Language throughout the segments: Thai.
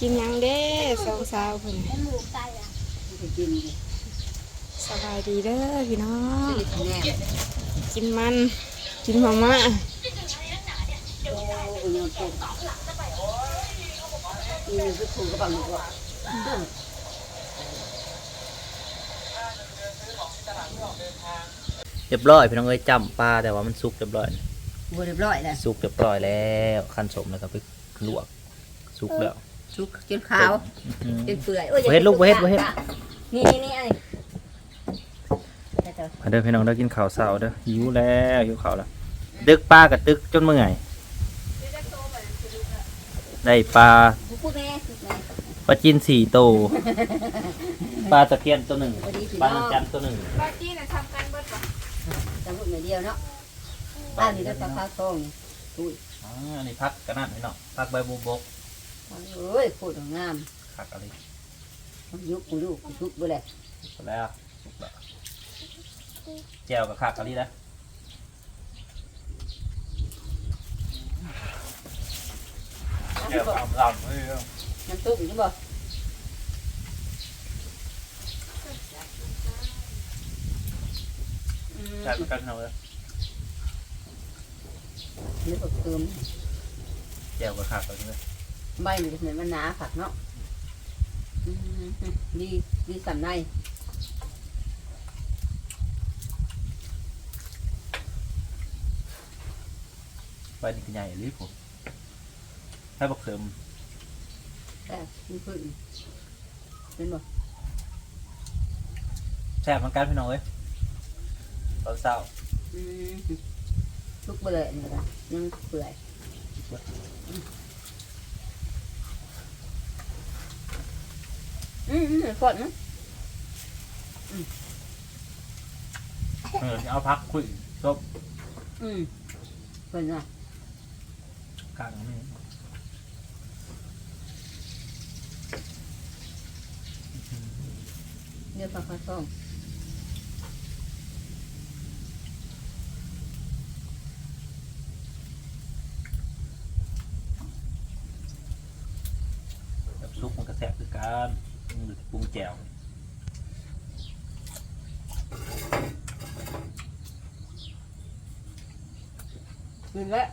กินหยังเด้สองสาวเพิ่นเป็นหมูไก่อะไปกินดิสบายดีเด้อพี่น้องซื้อแหนมกินมัน กินมาม่าโอ้ยยังตกอีนี่คือถูกกระปังหนูอะเรียบร้อยพี่น้องเอ้ยจำปลาแต่ว่ามันสุกเรียบร้อยบัวเรียบร้อยแล้วสุกเรียบร้อยแล้วขั้นสมแล้วก็ไปลวกสุกแล้ว ชุกจนขาวอืม จนเปื่อยโอ้ยบ่เฮ็ดลูกบ่เฮ็ดบ่เฮ็ด นี่นี่นี่ไอ้แต่เจ้ามาเด้อพี่น้องเด้อกินข้าวเช้าเด้อหิวแล้วหิวข้าวแล้วดึกปลากับตึกจนเมื่อยได้ปลาพูดแม่พูดแม่ปลาจินสี่โตวปลาตะเพียนตัวหนึ่งพอดีพี่ปลาน้องจันทร์ตัวหนึ่งบาจี้น่ะทำกันเบิดบ่จำพูดไม่เดียวเนาะบ้านนี้ก็จะพาทองอุ้ยอ๋ออันนี้พักกระนาดพี่น้องพักใบบัวบก เอ้ยพูดงามพักอะไรยุกกูดูกูชุกบ่แหละสุกแล้วสุกแล้วแจ่วกับขักอะไรนะแจ่วกับลำเฮ้ยน้ำตุ้มนี่บ่ใช่เหมือนกันเอาเลยนี่ก็เติมแจ่วกับขักอะไรนะ ใบมันจะเหมือนมันหนาผักเนาะอืมดีดีสันในใบนี่คือใหญ่หรือผมให้บักเสริมแต่มันขึ้นเป็นบ่แซ่บเหมือนกันพี่น้องเอ้ยตอนเช้าอืมทุกเบื่อนี่ละยังเปื่อย อืม อืมก่อนนะเออเอาพักคุยซบอืมเพิ่นน่ะกลางนี่เดี๋ยวปลาคาซ่อง แบบซุปมันก็แซ่บคือกันมันอยู่ที่ปรุงแจ่ว กินแล้ว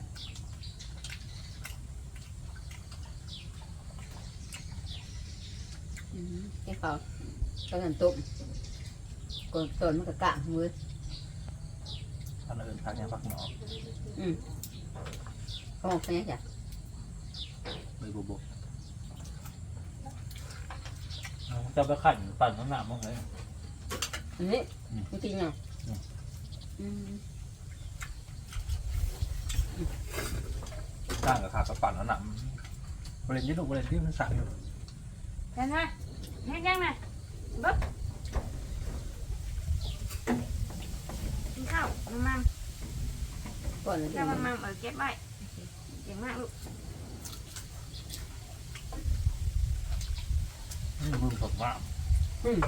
อืมแกเขาตอนนั้นต้มก่อนตอนมันก็กะมืออันอื่นพักยังพักหนออืมเขาบอกแม่จ้ะใบบัวบกเอาจะไปขันปั่นน้ำหนักมั้งเลยอันนี้อืมจริงๆอะอืม อืมข้างกับขากับปั่นน้ำหนักบริเวณที่ถูกบริเวณที่มันสั่งอยู่เห็นไหมเฮ็ดยังน่ะเบิดกินข้าวมัมมัมก่อนเลยแล้วมัมมัมเออเก็บไว้เก่งมากลูกนี่รุ่นผมาอืม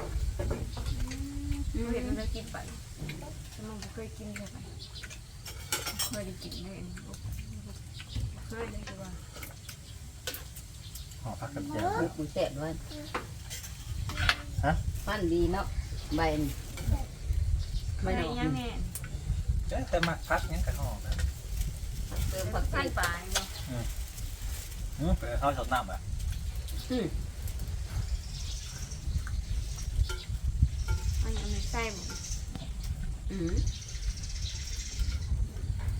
อืมเห็นมันกินไปมันเคยกินเลยไปเคยได้กินเลยอันนี้บ่บ่เคยเลยแต่ว่า ห่อพักกับแจ่วลูกมันแสบด้วยฮะ มันดีเนาะใบนี่เคไม่ยหนอกยังแน่เจ๊แต่มักพักยังกับห่อแบบเติมผักพัชีนปลายบ่อืมไปเข้าชดน้ำแบบอืมมันยังไม่ใส่บ่อืม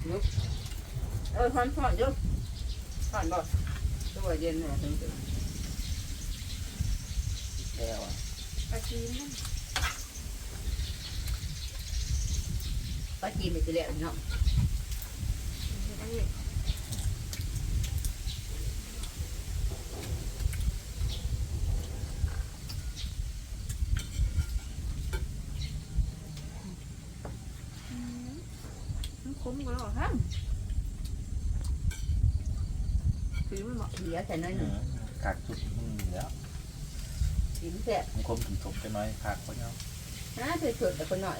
ลุกเออทอนทอนอยู่ทอนบ่ ตัวเย็นเนี่ยถึง ยใส่น้อยหนึ่งขาดจุดอืมแล้วกินแซ่บมันคมถึงสมไปไอยขากเขาเนาะนะสวยๆแต่คนหน่อย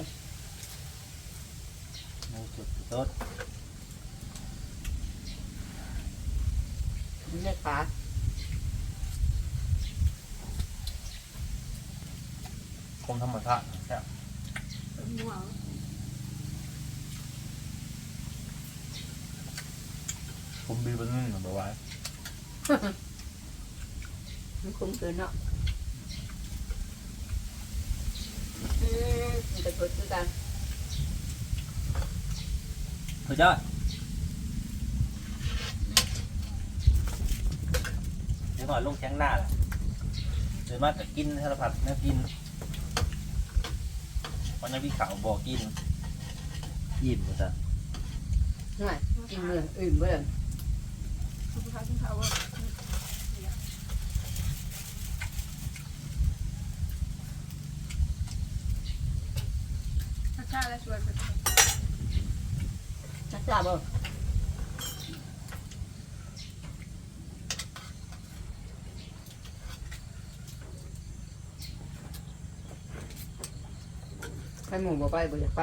หมูจุดต้นกินได้ปะคมธรรมชาติแซ่บม่วงคมบีบนนึ่งหรือเปล่าวะ มันคุ้มเกินเนาะอืมมันจะเกิดคือกันสุดยอดเดี๋ยวก่อนลงแข้งหน้าแหละเดี๋ยวมากก็กินสารพัดแม่กินวันนี้พี่ขาวบอกกินยิ้มมาจ้ะหน่อยกินเลยอื่นเบิ่งคุณพาคุณเขาว่าชาติและชวนไปชักจ้าบ่ใครหมูบ่ไปบ่อยากไป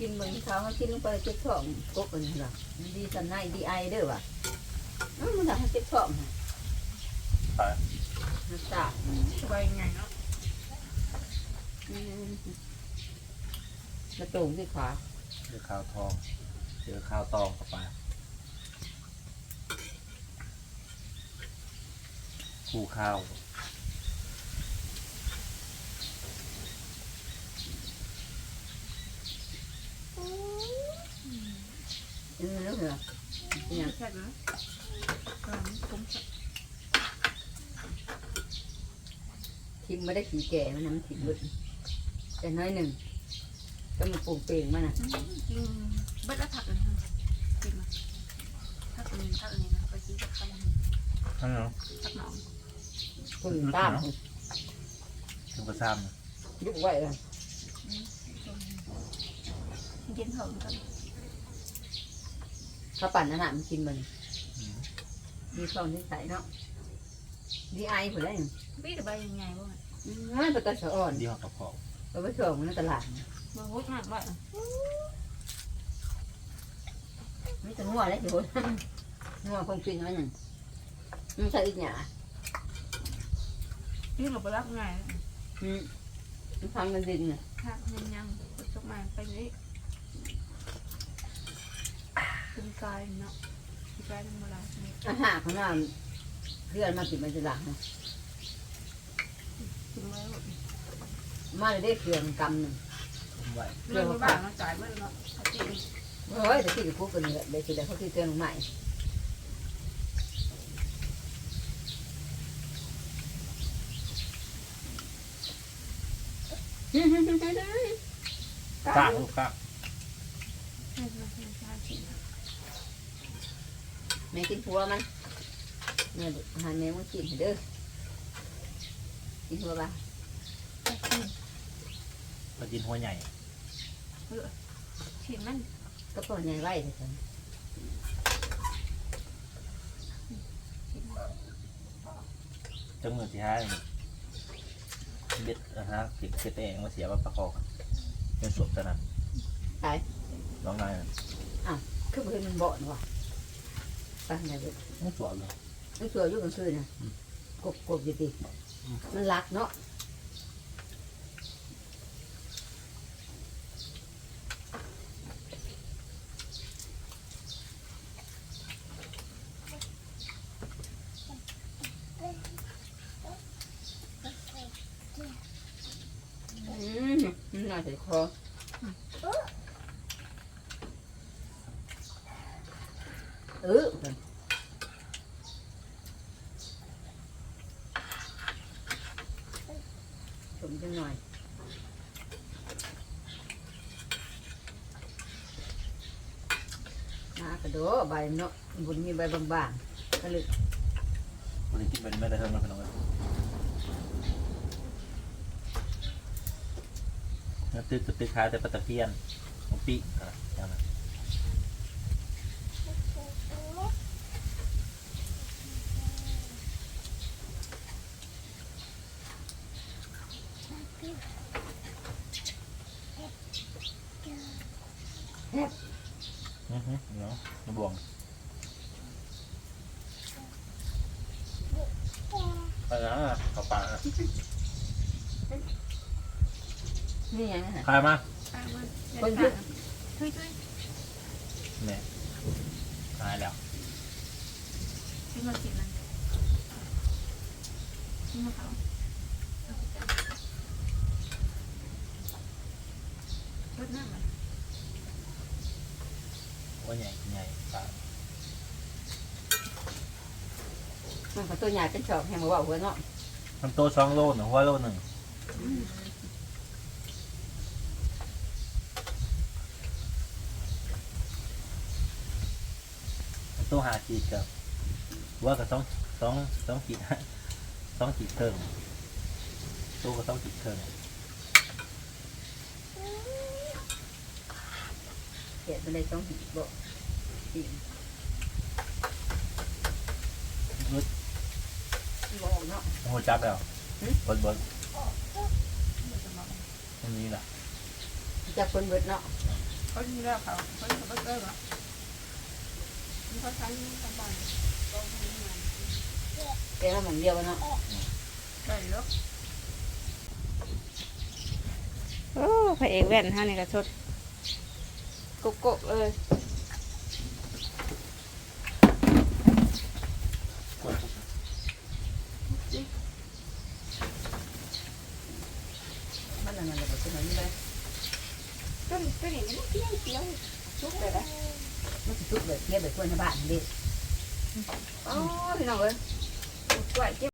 กินเหมือนเขาเขากินลงไปเจ็บท้องกบอันนี้ล่ะมันดีสันในดีไอเด้อว่ะ เอ้ามันทำให้เจ็บท้องน่ะไปมันตาสบายไงเนาะอืมกระโจงที่ขาเจอข้าวทองเจอข้าวตองเข้าไปคู่ข้าวอืมแล้วเหรอเนี่ยแค่นั้นก็คุ้ม ทิมไม่ได้ขี่แก่มันนะมันถิ่มเบิดแต่น้อยหนึ่งก็มันปลูกเปลงมันน่ะกินเบิดแล้วผักเลยกินมาผักอันนี้ผักอันนี้นะไปกินกับข้าวนั่นเนาะผักหนองคนตามถึงกระซ้ำนะยุกไว้เลยกินเถอะกันเขาปั่นอาหารมันกินมันมีซองที่ใส่เนาะดีไอผลได้ยัง พี่จะไปยังไงบ้างง่ายไปตัดสะอ่อนยี่ห้อกระเพาะเราไปส่งมันในตลาดมาหุ้ยมากว่ามันจะงัวเลยสิคนงัวคงกินมันนั่นมันใส่อีกหยาพี่เราไปรับไงอืมมันทำกันดินน่ะผักยังยังจบมาไปนี้เป็นกายเนาะเป็นกายธรรมดาอาหารของเราเพื่อนมากินมันจะหลังนะ กินแล้วมาเลยได้เครื่องกำหนึ่งไหวเรื่องบ้านเราจ่ายเมื่อเนาะจริงเฮ้ยแต่ที่กับพวกกันเนี่ยเดี๋ยวจะได้เขาที่เครื่องใหม่ฮึ่มฮึ่มฮึ่มฮึ่มฮึ่มข้างลูกข้างให้มันเป็นชาชินแม่กินผัวมันเนี่ยอาหารแม่มันกินให้เด้อ กินผัวปะปลาจินหัวใหญ่ชินมันก็ปล่อยใหญ่ไว้เถอะจ้ะจังมือที่ห้าเบ็ดนะฮะติดเกตเองมาเสียว่าประคองเป็นศพตอนนั้นตายน้องนายน่ะคือเพื่อนมันบ่อนว่ะไปไหนเด้อไม่สวยเลยมันสวยอยู่กลางคืนนะกบกบอยู่ดิอื มมันรักเนาะอืมมันน่าจะคอเออ ผมจะหน่อยนากระโดดใบเนาะบนมีใบบางๆก็เลยบริกินเป็นไม่ได้เท่านั้นพี่น้องครับแล้วตึกกับตึกขายแต่ปลาตะเพียนของปีอะ อือฮึเนาะบวงไปนะเอาปานี่ยังคลายมาคนยุบเนี่ยคายแล้วที่มากินมันที่มาเขา ใหญ่ใหญ่ป่ามันก็ตัวใหญ่เป็นชอบแหงมาว่าหัวเนาะทำโตสองโลหนึ่งหัวโลหนึ่งมันโตหาขีดกับหัวกับสองสองสองขีด สองขีดเทิงโตกับสองขีดเทิงเกลียดมันเลยต้องหิบบ่ หิบรุดบ่เนาะ หัวจับแล้วหืมบดบดตรงนี้แหละจะคนเบิดเนาะเขาที่แล้วเขาเขาที่เขาเบิกเหรอมันเขาใช้สบายแกว่าหมองเดียวเนาะได้ลูกโอ้พระเอกแว่นฮะนี่กระชดโกโก้เลย มันนั่นน่ะบ่เป็นอันนี้เลย ต้นต้นนี้มันเปรี้ยวเปรี้ยวชุบเลยนะ มันสิทุกแบบเทียบแบบคน ในบ้านเด็ดอ๋อพี่น้องเอ้ยกล้วย